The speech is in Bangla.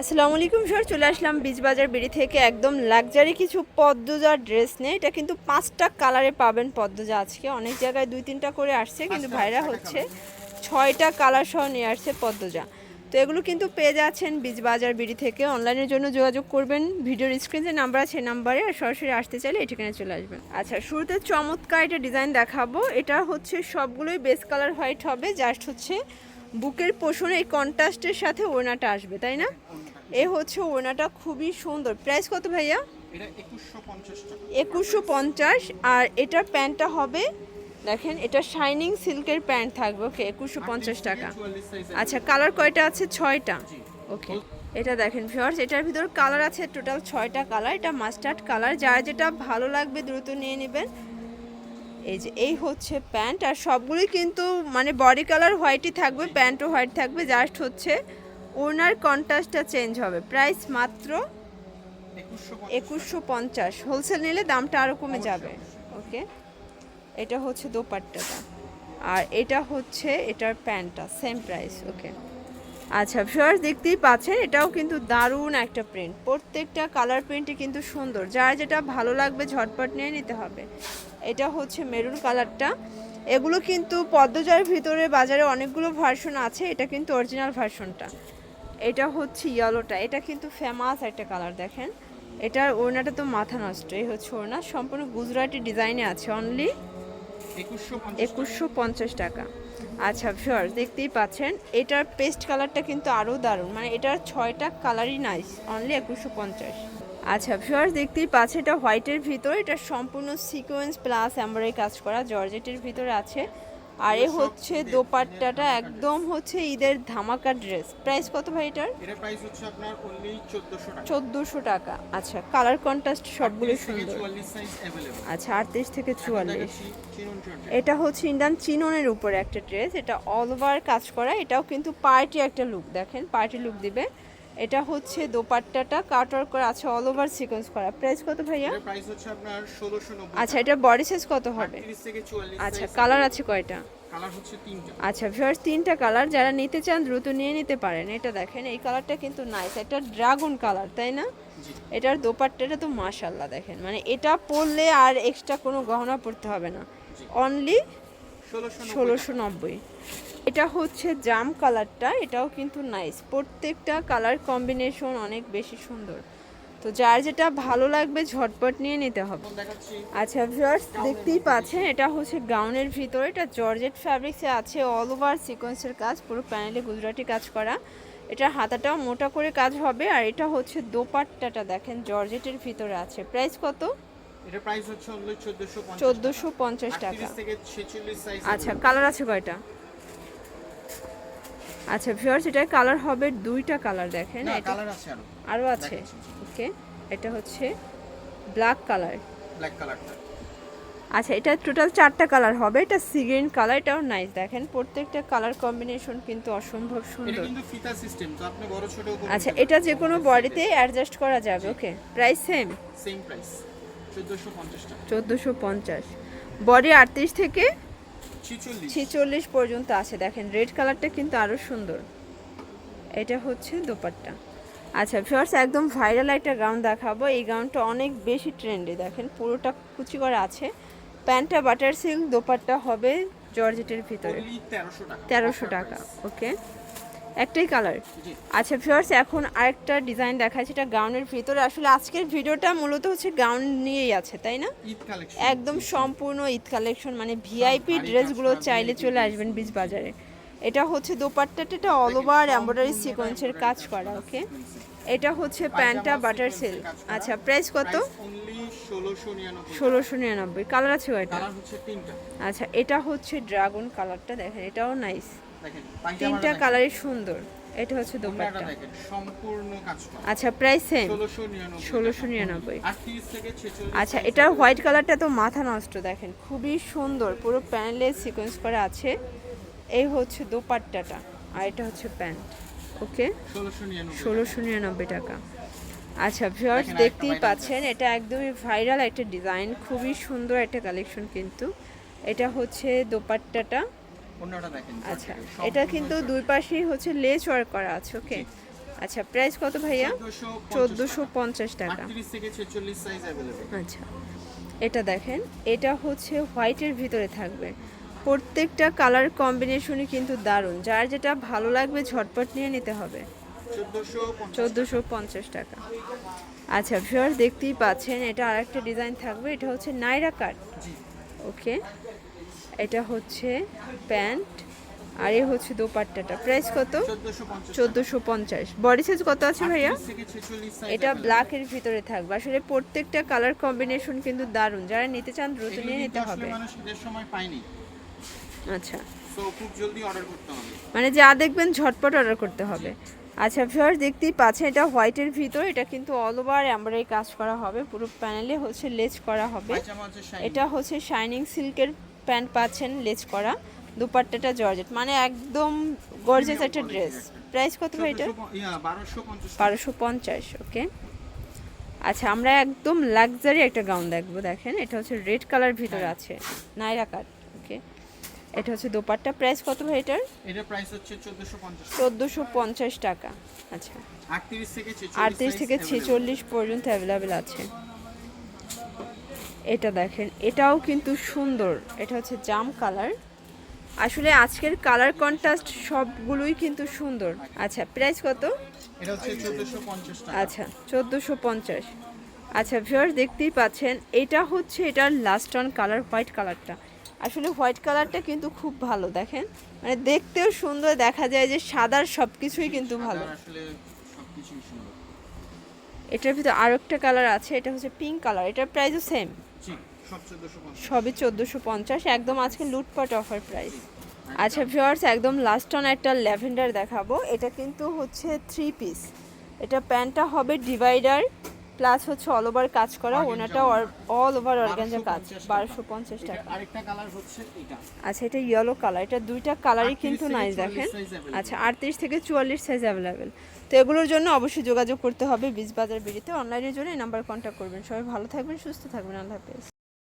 আসসালামু আলাইকুম স্যার চলে আসলাম বীজবাজার বিড়ি থেকে। একদম লাক্সারি কিছু পদ্মজা ড্রেস নিয়ে এটা কিন্তু পাঁচটা কালারে পাবেন পদ্মজা আজকে। অনেক জায়গায় দুই তিনটা করে আসছে কিন্তু ভাইরা হচ্ছে ছয়টা কালার সহ নিয়ে আসছে পদ্মজা। তো এগুলো কিন্তু পেয়ে যাচ্ছেন বীজবাজার বিড়ি থেকে। অনলাইনের জন্য যোগাযোগ করবেন। ভিডিওর স্ক্রিনে নাম্বার আছে নাম্বারে আর সরাসরি আসতে চাইলে এই ঠিকানায় চলে আসবেন। আচ্ছা শুরুতে চমৎকার একটা ডিজাইন দেখাবো। এটা হচ্ছে সবগুলোই বেস কালার হোয়াইট হবে। জাস্ট হচ্ছে বুকের পোষণে এই কন্ট্রাস্টের সাথে ওড়নাটা আসবে তাই না? এ হচ্ছে ওড়নাটা খুবই সুন্দর। প্রাইস কত ভাইয়া? এটা একুশশো পঞ্চাশ আর এটার প্যান্টটা হবে দেখেন এটা শাইনিং সিল্কের প্যান্ট থাকবে ওকে একুশশো পঞ্চাশ টাকা। আচ্ছা কালার কয়টা আছে? ছয়টা। ওকে এটা দেখেন ভিউয়ার্স এটার ভিতর কালার আছে টোটাল ছয়টা কালার এটা মাস্টার্ড কালার। যার যেটা ভালো লাগবে দ্রুত নিয়ে নেবেন। এই যে এই হচ্ছে প্যান্ট আর সবগুলোই কিন্তু মানে বডি কালার হোয়াইটই থাকবে প্যান্টও হোয়াইট থাকবে জাস্ট হচ্ছে ওনার কন্ট্রাস্টটা চেঞ্জ হবে। প্রাইস মাত্র একুশশো পঞ্চাশ। হোলসেল নিলে দামটা আরও কমে যাবে। ওকে? এটা হচ্ছে দোপাট্টাটা। আর এটা হচ্ছে এটার প্যান্টটা সেম প্রাইস ওকে? আচ্ছা ভিউয়ার্স দেখতেই পাচ্ছেন এটাও কিন্তু দারুণ একটা প্রিন্ট প্রত্যেকটা কালার প্রিন্টই কিন্তু সুন্দর। যার যেটা ভালো লাগবে ঝটপট নিয়ে নিতে হবে। এটা হচ্ছে মেরুন কালারটা। এগুলো কিন্তু পদ্মজার ভিতরে বাজারে অনেকগুলো ভার্সন আছে, এটা কিন্তু অরিজিনাল ভার্সনটা এটা হচ্ছে ইয়েলোটা এটা কিন্তু ফেমাস একটা কালার দেখেন। এটার ওড়নাটা তো মাথা নষ্ট, এই হচ্ছে ওড়না। সম্পূর্ণ গুজরাটি ডিজাইনে আছে অনলি একুশশো পঞ্চাশ টাকা। আচ্ছা ভিউয়ার্স দেখতেই পাচ্ছেন, এটার পেস্ট কালারটা কিন্তু আরও দারুণ। মানে এটার ছয়টা কালারই নাইস অনলি একুশশো পঞ্চাশ। আচ্ছা ভিউয়ার্স দেখতেই পাচ্ছেন এটা হোয়াইটের ভিতরে এটা সম্পূর্ণ সিকোয়েন্স প্লাস এমব্রয়ডারি কাজ করা জর্জেটের ভিতরে আছে। আর এ হচ্ছে দোপাট্টাটা একদম হচ্ছে ঈদের ধামাকা ড্রেস প্রাইস কত ভাই এটার? এটা প্রাইস হচ্ছে আপনার অনলি চোদ্দশো টাকা। চোদ্দোশো টাকা। আচ্ছা কালার কন্ট্রাস্ট থেকে সুন্দর। আচ্ছা আটত্রিশ থেকে চুয়াল্লিশ। চিনুন চুয়াল্লিশ এটা হচ্ছে ইন্ডিয়ান চিননের উপরে একটা ড্রেস এটা অল ওভার কাজ করা এটাও কিন্তু পার্টি একটা লুক দেখেন পার্টি লুক দিবে। এটা হচ্ছে দোপাট্টাটা কাটওয়ার্ক করা আছে অল ওভার সিকোয়েন্স করা। প্রাইস কত ভাইয়া? প্রাইস হচ্ছে আপনার ষোলোশো নব্বই আচ্ছা এটা বডি সাইজ কত হবে? আটত্রিশ থেকে চুয়াল্লিশ আচ্ছা কালার আছে কয়টা? কালার হচ্ছে তিনটা। আচ্ছা ভিউয়ার্স তিনটা কালার যারা নিতে চান দ্রুত নিয়ে নিতে পারেন। এটা দেখেন এই কালারটা কিন্তু নাইস এটা ড্রাগন কালার তাই না? এটার দোপাট্টাটা তো মাশাল্লাহ দেখেন। মানে এটা পরলে আর এক্সট্রা কোনো গহনা পরতে হবে না। অনলি ষোলোশো নব্বই। এটা হচ্ছে জাম কালারটা এটাও কিন্তু নাইস প্রত্যেকটা কালার কম্বিনেশন অনেক বেশি সুন্দর। তো যার যেটা ভালো লাগবে ঝটপট নিয়ে নিতে হবে। আচ্ছা ভিউয়ার্স দেখতেই পাচ্ছেন এটা হচ্ছে গাউনের ভিতরে। এটা জর্জেট ফ্যাব্রিক্সে আছে অল ওভার সিকোয়েন্সের কাজ পুরো প্যানেলে গুজরাটি কাজ করা। এটা হাতাটাও মোটা করে কাজ হবে আর এটা হচ্ছে দোপাট্টাটা দেখেন জর্জেটের ভিতরে আছে। প্রাইস কত? এটা প্রাইস হচ্ছে অনলি চোদ্দশো পঞ্চাশ চোদ্দোশো পঞ্চাশ টাকা। আচ্ছা কালার আছে কয়টা? আচ্ছা ভিউয়ার্স এটার কালার হবে দুইটা কালার দেখেন কালার আছে আরও। আরও আছে। ওকে এটা হচ্ছে ব্ল্যাক কালার ব্ল্যাক কালারটা আচ্ছা এটা টোটাল চারটা কালার হবে এটা সি গ্রিন কালার এটাও নাইস দেখেন প্রত্যেকটা কালার কম্বিনেশন কিন্তু অসম্ভব এটা সুন্দর। কিন্তু ফিতা সিস্টেম তো আপনি বড় ছোট আচ্ছা এটা যে কোনো বডিতে অ্যাডজাস্ট করা যাবে okay price same same price চোদ্দশো পঞ্চাশ টাকা। চোদ্দোশো পঞ্চাশ। বডি আটত্রিশ থেকে ছিচল্লিশ। পর্যন্ত আছে। দেখেন রেড কালারটা কিন্তু আরও সুন্দর। এটা হচ্ছে দোপাট্টা। আচ্ছা ফার্স একদম ভাইরাল একটা গাউন দেখাবো। এই গাউনটা অনেক বেশি ট্রেন্ডে দেখেন পুরোটা কুচি করা আছে। প্যান্টটা বাটার সিল্ক দোপাট্টা হবে জর্জেটের ভিতরে। তেরোশো টাকা। ওকে একটাই কালার আচ্ছা ফিওর্স এখন আরেকটা ডিজাইন দেখাচ্ছি এটা গাউনের ভিতরে। আসলে আজকের ভিডিওটা মূলত হচ্ছে গাউন নিয়েই আছে তাই না? একদম সম্পূর্ণ ঈদ কালেকশন মানে ভিআইপি ড্রেসগুলো চাইলে চলে আসবেন বীজ বাজারে এটা হচ্ছে দোপাট্টাটা এটা অল ওভার এমব্রয়ডারি সিকোয়েন্সের কাজ করা ওকে এটা হচ্ছে প্যান্টটা বাটার সিল্ক আচ্ছা প্রাইস কত? ষোলোশো নিরানব্বই। কালার আছে কয়টা আচ্ছা এটা হচ্ছে ড্রাগন কালারটা দেখেন এটাও নাইস তিনটা কালারই সুন্দর। এটা হচ্ছে দোপাট্টা। সম্পূর্ণ কাজ করা। আচ্ছা প্রাইস সেম। ষোলোশো নিরানব্বই ষোলোশো নিরানব্বই। আটত্রিশ থেকে ছেচল্লিশ আচ্ছা এটার হোয়াইট কালারটা তো মাথা নষ্ট দেখেন। খুবই সুন্দর পুরো প্যানেলে সিকোয়েন্স করা আছে। এই হচ্ছে দোপাট্টাটা আর এটা হচ্ছে প্যান্ট ওকে? ষোলোশো নিরানব্বই ষোলোশো নিরানব্বই টাকা। আচ্ছা ভিউয়ার্স দেখতেই পাচ্ছেন এটা একদমই ভাইরাল একটা ডিজাইন খুবই সুন্দর একটা কালেকশন কিন্তু। এটা হচ্ছে দোপাট্টাটা। আচ্ছা এটা কিন্তু দুই পাশেই হচ্ছে লেস ওয়ার্ক করা আছে ওকে? আচ্ছা প্রাইস কত ভাইয়া? চোদ্দোশো পঞ্চাশ টাকা। আচ্ছা এটা দেখেন এটা হচ্ছে হোয়াইটের ভিতরে থাকবে। প্রত্যেকটা কালার কম্বিনেশনই কিন্তু দারুণ। যার যেটা ভালো লাগবে ঝটপট নিয়ে নিতে হবে। চোদ্দোশো পঞ্চাশ টাকা। আচ্ছা ভিউয়ার দেখতেই পাচ্ছেন এটা আরেকটা ডিজাইন থাকবে এটা হচ্ছে নাইরা কাট। জি। ওকে? এটা হচ্ছে প্যান্ট আর এ হচ্ছে দোপাট্টাটা। প্রাইস কত? চোদ্দোশো পঞ্চাশ। বডি সাইজ কত আছে ভাইয়া? এটা ব্ল্যাকের ভিতরে থাকবে। আসলে প্রত্যেকটা কালার কম্বিনেশন কিন্তু দারুণ। যারা নিতে চান দ্রুত নিয়ে নিতে হবে। আচ্ছা। মানে যা দেখবেন ঝটপট অর্ডার করতে হবে। আচ্ছা ভিউয়ার দেখতেই পাচ্ছেন এটা হোয়াইটের ভিতর। এটা কিন্তু অল ওভার এমব্রয়ডারি কাজ করা হবে। পুরো প্যানেলে হচ্ছে লেজ করা হবে। এটা হচ্ছে শাইনিং সিল্কের প্যান্ট পাচ্ছেন লেজ করা দুপাট্টাটা জর্জেট মানে একদম গর্জেস একটা ড্রেস প্রাইস কত ভাই এটা বারোশো পঞ্চাশ ওকে আচ্ছা আমরা একদম লাক্সারি একটা গাউন দেখব দেখেন। এটা হচ্ছে রেড কালার ভিতরে আছে নাইরা কাট ওকে এটা হচ্ছে দোপাট্টা। প্রাইস কত ভাই এটার? এটা প্রাইস হচ্ছে চোদ্দোশো পঞ্চাশ চোদ্দোশো পঞ্চাশ টাকা আচ্ছা। আটত্রিশ থেকে আটত্রিশ থেকে ছেচল্লিশ পর্যন্ত অ্যাভেলেবেল আছে। এটা দেখেন এটাও কিন্তু সুন্দর। এটা হচ্ছে জাম কালার। আসলে আজকের কালার কন্ট্রাস্ট সবগুলোই কিন্তু সুন্দর। আচ্ছা প্রাইস কত? আচ্ছা চোদ্দোশো পঞ্চাশ। আচ্ছা ভিউয়ার দেখতেই পাচ্ছেন এটা হচ্ছে এটার লাস্ট অন কালার হোয়াইট কালারটা আসলে হোয়াইট কালারটা কিন্তু খুব ভালো দেখেন। মানে দেখতেও সুন্দর দেখা যায় যে সাদার সব কিছুই কিন্তু ভালো। এটার ভিতরে আরও একটা কালার আছে এটা হচ্ছে পিঙ্ক কালার এটার প্রাইসও সেম সবই চোদ্দোশো পঞ্চাশ একদম আজকে লুটপাট অফার প্রাইস আচ্ছা। ভিওয়ার্স একদম লাস্ট অন একটা ল্যাভেন্ডার দেখাবো। এটা কিন্তু হচ্ছে থ্রি পিস এটা প্যান্টটা হবে ডিভাইডার প্লাস হচ্ছে অল ওভার কাজ করা ওনাটা অল ওভার অর্গানজা কাজ 1250 টাকা। বারোশো পঞ্চাশ টাকা। আরেকটা কালার হচ্ছে এটা। আচ্ছা এটা ইয়েলো কালার এটা দুইটা কালারই কিন্তু নাই দেখেন। আচ্ছা আটত্রিশ থেকে চুয়াল্লিশ সাইজ অ্যাভেলেবেল তো এগুলোর জন্য অবশ্যই যোগাযোগ করতে হবে বীজ বাজার বিড়িতে অনলাইনের জন্য এই নাম্বার কন্ট্যাক্ট করবেন। সবাই ভালো থাকবেন সুস্থ থাকবেন। আল্লাহ হাফেজ।